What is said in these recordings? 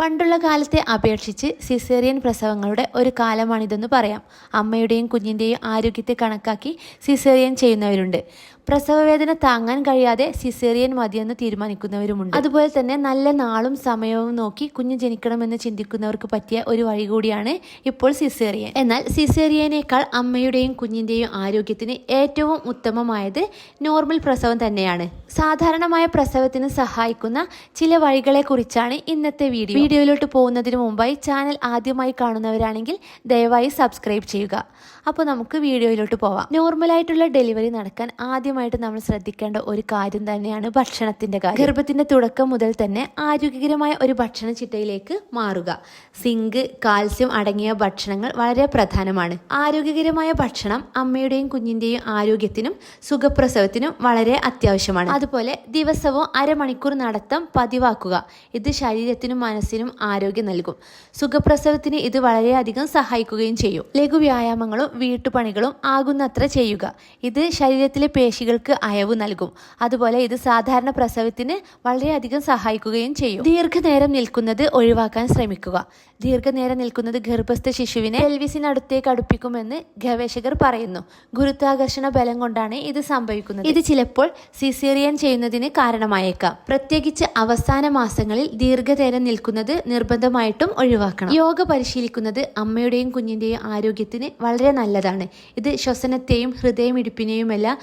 പണ്ടുള്ള കാലത്തെ അപേക്ഷിച്ച് സിസേറിയൻ പ്രസവങ്ങളുടെ ഒരു കാലമാണിതെന്ന് പറയാം. അമ്മയുടെയും കുഞ്ഞിന്റെയും ആരോഗ്യത്തെ കണക്കാക്കി സിസേറിയൻ ചെയ്യുന്നവരുണ്ട്. പ്രസവവേദന താങ്ങാൻ കഴിയാതെ സിസേറിയൻ മതിയെന്ന് തീരുമാനിക്കുന്നവരുമുണ്ട്. അതുപോലെ തന്നെ നല്ല നാളും സമയവും നോക്കി കുഞ്ഞ് ജനിക്കണമെന്ന് ചിന്തിക്കുന്നവർക്ക് പറ്റിയ ഒരു വഴി കൂടിയാണ് ഇപ്പോൾ സിസേറിയൻ. എന്നാൽ സിസേറിയനേക്കാൾ അമ്മയുടെയും കുഞ്ഞിന്റെയും ആരോഗ്യത്തിന് ഏറ്റവും ഉത്തമമായത് നോർമൽ പ്രസവം തന്നെയാണ്. സാധാരണമായ പ്രസവത്തിന് സഹായിക്കുന്ന ചില വഴികളെ കുറിച്ചാണ് ഇന്നത്തെ വീഡിയോ. വീഡിയോയിലോട്ട് പോകുന്നതിന് മുമ്പായി ചാനൽ ആദ്യമായി കാണുന്നവരാണെങ്കിൽ ദയവായി സബ്സ്ക്രൈബ് ചെയ്യുക. അപ്പോൾ നമുക്ക് വീഡിയോയിലോട്ട് പോവാം. നോർമലായിട്ടുള്ള ഡെലിവറി നടക്കാൻ ആദ്യമായിട്ട് നമ്മൾ ശ്രദ്ധിക്കേണ്ട ഒരു കാര്യം തന്നെയാണ് ഭക്ഷണത്തിന്റെ കാര്യം. ഗർഭത്തിന്റെ തുടക്കം മുതൽ തന്നെ ആരോഗ്യകരമായ ഒരു ഭക്ഷണ ചിട്ടയിലേക്ക് മാറുക. സിങ്ക് കാൽസ്യം അടങ്ങിയ ഭക്ഷണങ്ങൾ വളരെ പ്രധാനമാണ്. ആരോഗ്യകരമായ ഭക്ഷണം അമ്മയുടെയും കുഞ്ഞിന്റെയും ആരോഗ്യത്തിനും സുഖപ്രസവത്തിനും വളരെ അത്യാവശ്യമാണ്. അതുപോലെ ദിവസവും അരമണിക്കൂർ നടത്തം പതിവാക്കുക. ഇത് ശരീരത്തിനും മനസ്സിനും ആരോഗ്യം നൽകും. സുഖപ്രസവത്തിന് ഇത് വളരെയധികം സഹായിക്കുകയും ചെയ്യും. ലഘു വ്യായാമങ്ങളും വീട്ടുപണികളും ആകുന്നത്ര ചെയ്യുക. ഇത് ശരീരത്തിലെ പേശികൾക്ക് അയവ് നൽകും. അതുപോലെ ഇത് സാധാരണ പ്രസവത്തിന് വളരെയധികം സഹായിക്കുകയും ചെയ്യും. ദീർഘനേരം നിൽക്കുന്നത് ഒഴിവാക്കാൻ ശ്രമിക്കുക. ദീർഘനേരം നിൽക്കുന്നത് ഗർഭസ്ഥ ശിശുവിനെ പെൽവിസിനടുത്തേക്ക് അടുപ്പിക്കുമെന്ന് ഗവേഷകർ പറയുന്നു. ഗുരുത്വാകർഷണ ബലം കൊണ്ടാണ് ഇത് സംഭവിക്കുന്നത്. ഇത് ചിലപ്പോൾ സിസേറിയൻ ചെയ്യുന്നതിന് കാരണമായേക്കാം. പ്രത്യേകിച്ച് അവസാന മാസങ്ങളിൽ ദീർഘനേരം നിൽക്കുന്നത് നിർബന്ധമായിട്ടും ഒഴിവാക്കണം. യോഗ പരിശീലിക്കുന്നത് അമ്മയുടെയും കുഞ്ഞിന്റെയും ആരോഗ്യത്തിന് വളരെ നല്ലതാണ്. ഇത് ശ്വസനത്തെയും ഹൃദയമിടിപ്പിനെയുമെല്ലാം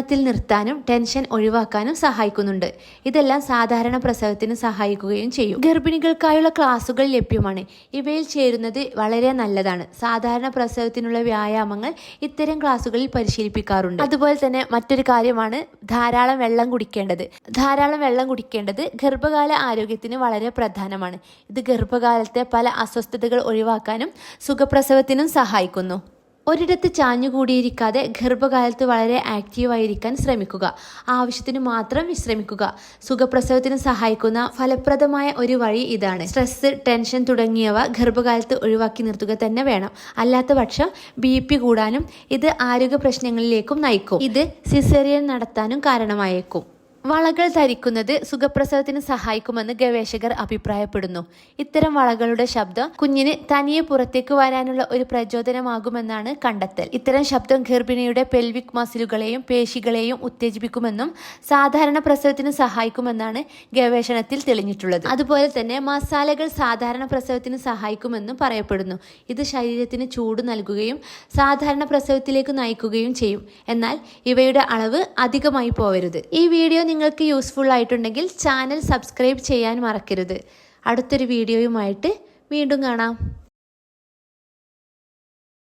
നിയന്ത്രണത്തിൽ നിർത്താനും ടെൻഷൻ ഒഴിവാക്കാനും സഹായിക്കുന്നുണ്ട്. ഇതെല്ലാം സാധാരണ പ്രസവത്തിന് സഹായിക്കുകയും ചെയ്യും. ഗർഭിണികൾക്കായുള്ള ക്ലാസുകൾ ലഭ്യമാണ്. ഇവയിൽ ചേരുന്നത് വളരെ നല്ലതാണ്. സാധാരണ പ്രസവത്തിനുള്ള വ്യായാമങ്ങൾ ഇത്തരം ക്ലാസുകളിൽ പരിശീലിപ്പിക്കാറുണ്ട്. അതുപോലെ തന്നെ മറ്റൊരു കാര്യമാണ് ധാരാളം വെള്ളം കുടിക്കേണ്ടത്. ധാരാളം വെള്ളം കുടിക്കേണ്ടത് ഗർഭകാല ആരോഗ്യത്തിന് വളരെ പ്രധാനമാണ്. ഇത് ഗർഭകാലത്തെ പല അസ്വസ്ഥതകൾ ഒഴിവാക്കാനും സുഖപ്രസവത്തിനും സഹായിക്കുന്നു. ഒരിടത്ത് ചാഞ്ഞുകൂടിയിരിക്കാതെ ഗർഭകാലത്ത് വളരെ ആക്റ്റീവായിരിക്കാൻ ശ്രമിക്കുക. ആവശ്യത്തിന് മാത്രം വിശ്രമിക്കുക. സുഖപ്രസവത്തിന് സഹായിക്കുന്ന ഫലപ്രദമായ ഒരു വഴി ഇതാണ്. സ്ട്രെസ് ടെൻഷൻ തുടങ്ങിയവ ഗർഭകാലത്ത് ഒഴിവാക്കി നിർത്തുക തന്നെ വേണം. അല്ലാത്ത പക്ഷം ബി പി കൂടാനും ഇത് ആരോഗ്യ പ്രശ്നങ്ങളിലേക്കും നയിക്കും. ഇത് സിസേറിയൻ നടത്താനും കാരണമായേക്കും. വളകൾ ധരിക്കുന്നത് സുഖപ്രസവത്തിന് സഹായിക്കുമെന്ന് ഗവേഷകർ അഭിപ്രായപ്പെടുന്നു. ഇത്തരം വളകളുടെ ശബ്ദം കുഞ്ഞിന് തനിയെ പുറത്തേക്ക് വരാനുള്ള ഒരു പ്രചോദനമാകുമെന്നാണ് കണ്ടെത്തൽ. ഇത്തരം ശബ്ദം ഗർഭിണിയുടെ പെൽവിക് മസിലുകളെയും പേശികളെയും ഉത്തേജിപ്പിക്കുമെന്നും സാധാരണ പ്രസവത്തിന് സഹായിക്കുമെന്നാണ് ഗവേഷണത്തിൽ തെളിഞ്ഞിട്ടുള്ളത്. അതുപോലെ തന്നെ മസാലകൾ സാധാരണ പ്രസവത്തിന് സഹായിക്കുമെന്നും പറയപ്പെടുന്നു. ഇത് ശരീരത്തിന് ചൂട് നൽകുകയും സാധാരണ പ്രസവത്തിലേക്ക് നയിക്കുകയും ചെയ്യും. എന്നാൽ ഇവയുടെ അളവ് അധികമായി പോവരുത്. ഈ വീഡിയോ നിങ്ങൾക്ക് യൂസ്ഫുൾ ആയിട്ടുണ്ടെങ്കിൽ ചാനൽ സബ്സ്ക്രൈബ് ചെയ്യാൻ മറക്കരുത്. അടുത്തൊരു വീഡിയോയുമായിട്ട് വീണ്ടും കാണാം.